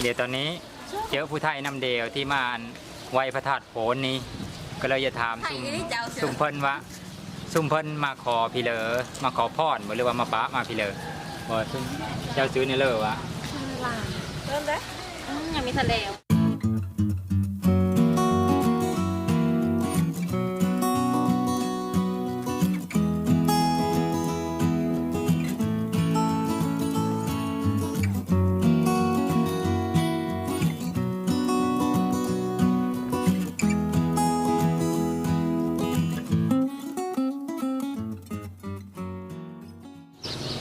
เดี๋ยวตอนนี้เจอผู้ไทยนำเดียวที่มาอันไหวพระธาตุโผนนี้ ก็เลยจะถามซุ่มซุ่มเพิ่นว่าซุ่มเพิ่นมาขอพี่เลอมาขอพรบ่หรือว่ามาปะมาพี่เลอบ่ซุ่มเจ้าซื้อนี่เลอวะเริ่มแล้วอืมยังมีทะเล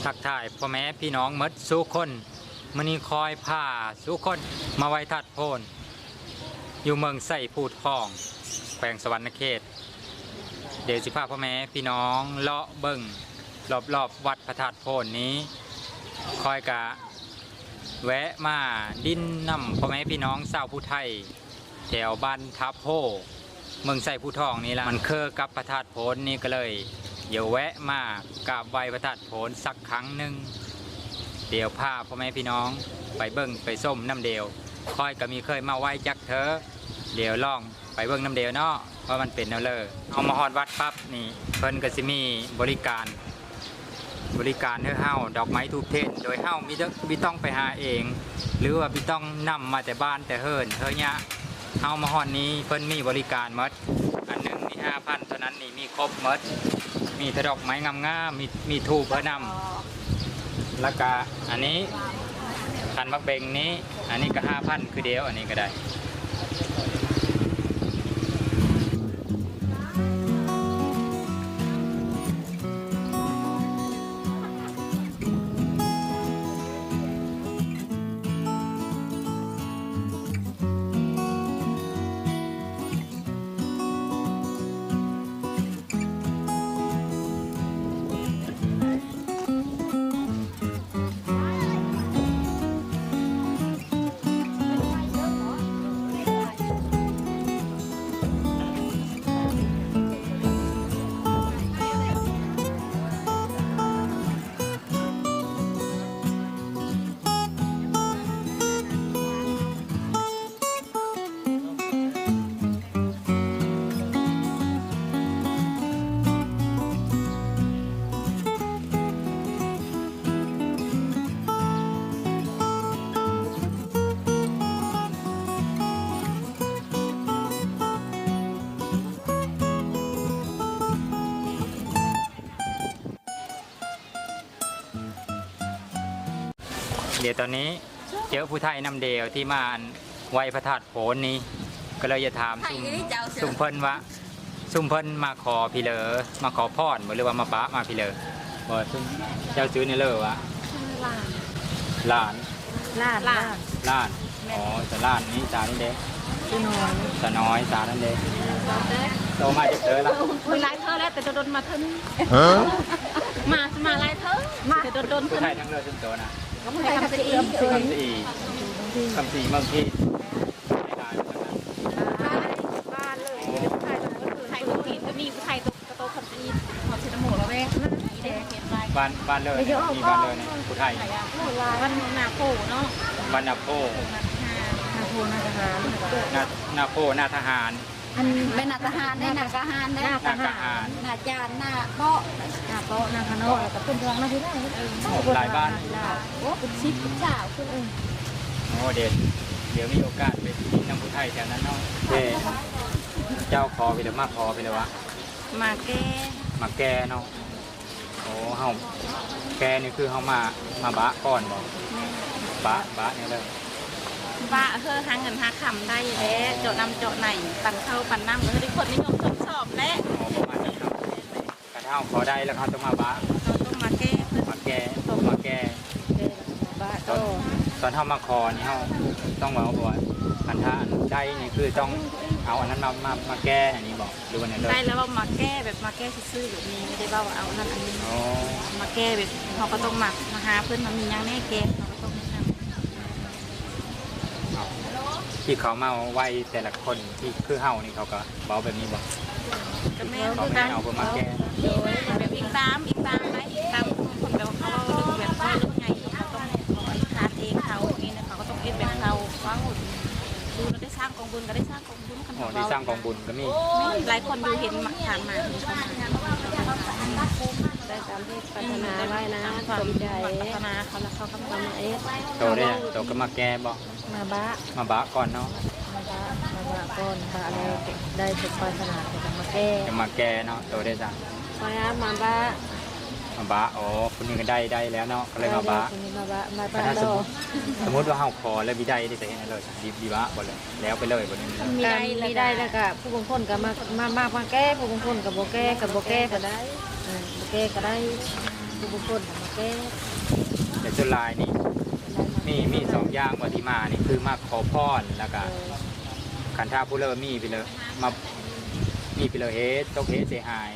ทักทายพ่อแม่พี่น้องมดสู้คนมื้อนี้คอยผ้าสู้คนมาไว้ธาตุโพน อยู่เมืองไส่พูดห้อง แขวงสวรรณเขต เดี๋ยวสิพาพ่อแม่พี่น้องเลาะเบิ่งรอบๆวัดพระธาตุโพนนี้ คอยกะ แวะมาดินนำพ่อแม่พี่น้องชาวผู้ไทยแถวบ้านทับโพเมืองใส่ผู้ทองนี่ละมันเคอกับพระธาตุโพนนี่ก็เลย เดี๋ยวแวะมากราบไหว้พระธาตุโพนสักครั้งหนึ่งเดี๋ยวพาพ่อแม่พี่น้องไปเบิ่งไปส้มน้ำเดียวคอยก็มีเคยมาไหว้จักเธอเดี๋ยวลองไปเบิ่งน้ำเดียวเนาะว่ามันเป็นแนวเลอเอามาฮอดวัดปั๊บนี่เพิ่นก็สิมีบริการบริการเฮ้อเฮาดอกไม้ทูบเทศโดยเฮามีต้องมีต้องไปหาเอง หรือว่ามีต้องนำมาแต่บ้านแต่เฮิรนเฮ้ยเนี่ยเฮามาฮอดนี้เพิ่นมีบริการหมดอันหนึ่งมีห้าพันเท่านั้นนี่มีครบหมด มีดอกไม้งามๆมีมีทูบเพื่อนำแล้วก็อันนี้พันมักเบงนี้ อันนี้ก็ห้าพันคือเดียวอันนี้ก็ได้ เดี๋ยวตอนนี้เจอผู้ไทยนำเดียวที่มาอันไหวพระธาตุโผนนี้ ก็เลยจะถามซุ่มซุ่มเพิ่นว่าซุ่มเพิ่นมาขอพี่เลอมาขอพรบ่หรือว่ามาปะมาพี่เลอบ่ซุ่มเจ้าซื้อนี่เลอวะหลานลาดลาดหลานอ๋อแต่หลานนี้สานี่เด้พี่น้อยสาน้อยสานั่นเด้โตมาจากเธอละคุยไล่เธอแล้วแต่โดนมาเธอนี่มามาไล่เธอมาแต่โดนผู้เธอไทยทั้งเรือทั้งโตนะ ก็ไม่ทำสิอีกคำสี่คำสี่เมืองที่ไม่ได้เหมือนกันนะบ้านเลยไทยตัวกินก็มีไทยตัวกระโตคำสิอีกขอบชิดหมูแล้วแม่อีแดงเขียนไว้บ้านบ้านเลยเนี่ยมีบ้านเลยเนี่ยผู้ไทยวันนาโคเนาะบ้านนาโพนาโคนาโพนาทหารนานาโพนาทหาร อันเป็นนาทหารได้นาทหารได้หน้าทนาทหาหารรนาจานนาเปาะหน้าโต๊ะหน้าคณะแล้วก็เป็นทางหน้าที่ได้หลายบ้านโอ้เป็นชิปเป็นเจ้าคือเออโอ้เดี๋ยวเดี๋ยวมีโอกาสไปที่น้ำผู้ไทยแถวนั้นเนาะเจ้เจ้าขอไปหรือมาขอไปเลยวะมาแก้มาแกเนาะโอ้เฮาแกนี่คือเฮามามาบะก่อนบอกบะบะเนี่ยเลย ว่าเฮอหาเงินหาคำได้แล้วเจาะนำเจาะไหนปั่นเข้าปั่นน้ำเออได้คนนิยมทดสอบและโอ้ประมาณนั้นครับกระเท่าขอได้แล้วเขาต้องมาบะเราต้องมาแก้เพื่อมาแกมาแกบ้านตอนตอนเฮามาขอนี่เฮาต้องบอกว่าพันธะอันได้นี่คือต้องเอาอันนั้นมามามาแก้อันนี้บอกหรือว่าเนี่ยเลยได้แล้วว่ามาแก้แบบมาแก้ซื่อๆแบบนี้ไม่ได้ว่าเอานั่นอันนี้อ๋อมาแก้แบบเขาก็ต้องมามาหาเพื่อนมามีหยังแน่แก้เขาก็ต้องแนะน เอา ที่เขามาไหวแต่ละคนที่คือเฮานี่เขาก็บอกแบบนี้บอกำก็แม่เขาคือไม่กันเอาเพื่อมาแก้แบบอีกตามอีกตามไหมอีกตามคนแบบเขาเรื่องแบบว่าเรื่องไงเขาต้องขออีกทานเองเขาอย่างนี้นะเขาก็ต้องเอ็ดแบบเขาว้าวดูเราได้สร้างกองบุญก็ได้สร้างกองบุญกันโอ้ที่สร้างกองบุญก็มีหลายคนอยู่เห็นมาถามมาเห็นเขามา ได้ตามที่ปรารถนาไว้นะสมใจพัฒนาเขาแล้วเขาก็มาทำเอสโตได้โตก็มาแก้บ่มาบ้ามาบะก่อนเนาะมาบ้ามาบ้าก่อนบ้าอะไรได้สมปรารถนาจะมาแก้จะมาแก้เนาะโตได้จ้ะมาอามาบ้ามาบะอ๋อคนนี้ก็ได้ได้แล้วเนาะก็เลยมาบะคนนี้มาบ้ามาบ้าถ้าสดมอมติสมมติว่าเฮาขอแล้วมีได้ได้ใส่ให้เลยดีดีบะบ่เลยแล้วไปเลยบ่นี้มีได้มีได้แล้วก็ผู้บางคนก็มามามามาแก้ผู้บางคนก็บ่แก้ก็บ่แก้ก็ได้ เออบ่แก้ก็ได้ผู้บางคนก็มาแก้แต่ส่วนลายนี่มีมีสองอย่างว่าที่มานี่คือมาขอพรแล้วก็เออคันท่าผู้เลิมีไปเลยมามีไปเลยเฮ็ดตกเฮ็ดเสียหาย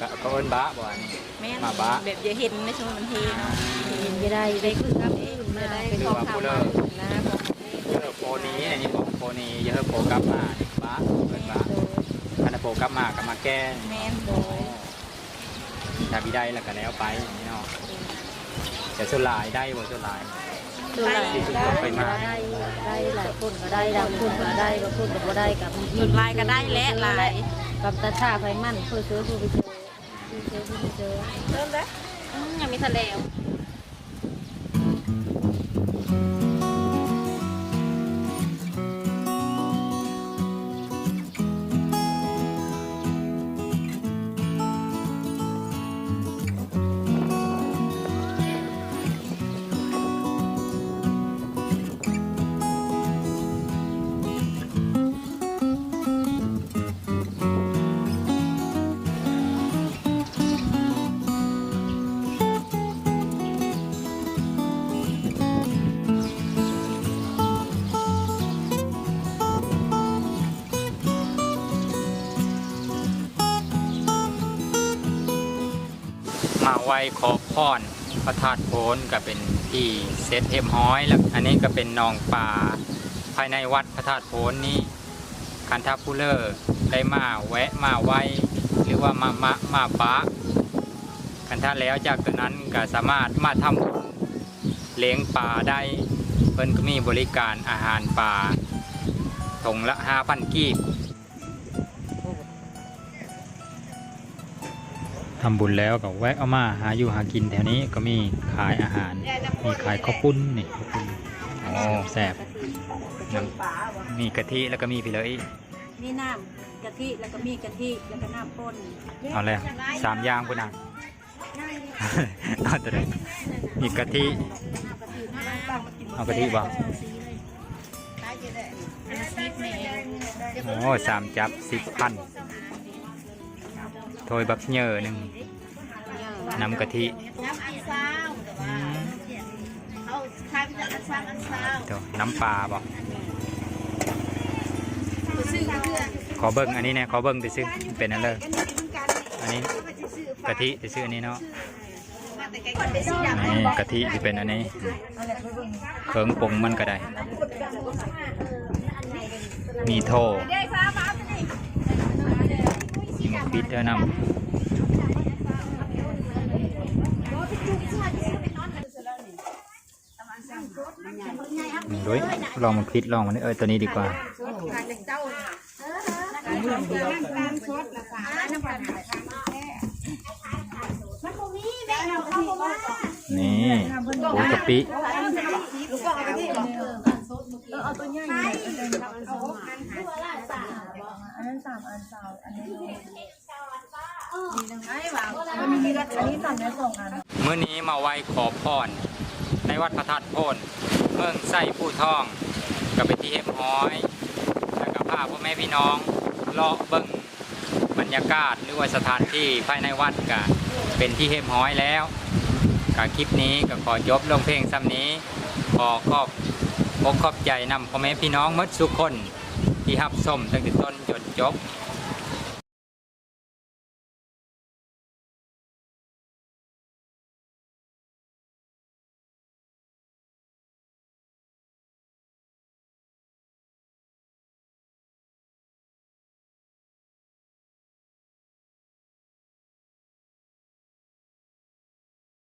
ก็ก็เอิ้นบะบ่อันนี้แม่มาบะแบบอย่าเห็นในช่วงมันเทเนาะเห็นจะได้ได้คือกับเองมาได้เป็นของเขามานะของเยอะโปรนี้อันนี้บอกโปรนี้เยอะโปรกลับมานี่บะเอิ้นบะคันโปรกลับมาก็มาแก้แม่นโดยถ้ามีได้แล้วก็แล้วไปนี่เนาะแต่ส่วนหลายได้บ่ส่วนหลายโดยได้ได้ได้หลายคนก็ได้บางคนก็ได้บางคนก็บ่ได้กับสุดลายก็ได้และลายกับตาชาไฟมันเพื่อซื้อผู้ไปเจอผู้เจอผู้ไปเจอเริ่มแล้วอืมยังมีทะเล มาไหว้ขอพรพระธาตุโพนก็เป็นที่เซตเทมห้อยแล้วอันนี้ก็เป็นนองป่าภายในวัดพระธาตุโพนนี้คันทัพูเลอร์ได้มาแวะมาไหว้หรือว่ามามามาปะคันท่าแล้วจากตัวนั้นก็สามารถมาทำเลี้ยงปลาได้เพิ่นก็มีบริการอาหารปลาถงละ5,000กีบ ทำบุญแล้วก็แวะเอามาหาอยู่หากินแถวนี้ก็มีขายอาหาร มีขายข้าวปุ้นนี่ข้าวปุ้นโอ้แซ่บน้ำมีกะทิแล้วก็มีพี่เลยมีน้ำกะทิแล้วก็มีกะทิแล้วก็น้ำป่นเอาเลยสามอย่างพุ่นนะเอาตัวเดียวมีกะทิเอากะทิบ่โอ้สามจับสิบพัน โทยบักเหยอหนึ่งน้ำกะทิน้ำอันซาวเขาทายเป็นอันซาวอันซาวเดี๋ยวน้ำปลาบอกขอเบิ้งอันนี้เนี่ยขอเบิ้งไปซื้อเป็นอันเลยอันนี้กะทิไปซื้ออันนี้เนาะนี่กะทิที่เป็นอันนี้เคิงปรุงมันก็ได้ มีโท มีหมกพิษเท่านำด้วยลองมันพิษลองมันเออตัวนี้ดีกว่านี่ปูกะปิเมื่อนี้มาไหว้ขอพรในวัดพระธาตุโพนเมืองไส้ผู้ทองก็เป็นที่เฮมห้อยแล้วก็พาพ่อแม่พี่น้องเลาะเบิ้งบรรยากาศหรือว่าสถานที่ภายในวัดก็เป็นที่เฮมห้อยแล้วกคลิปนี้ก็ขอจบลงเพลงซ้ำนี้ขอขอบอกขอบใจนำพ่อแม่พี่น้องมดสุกคน ที่รับชมตั้งแต่ต้นจนจบ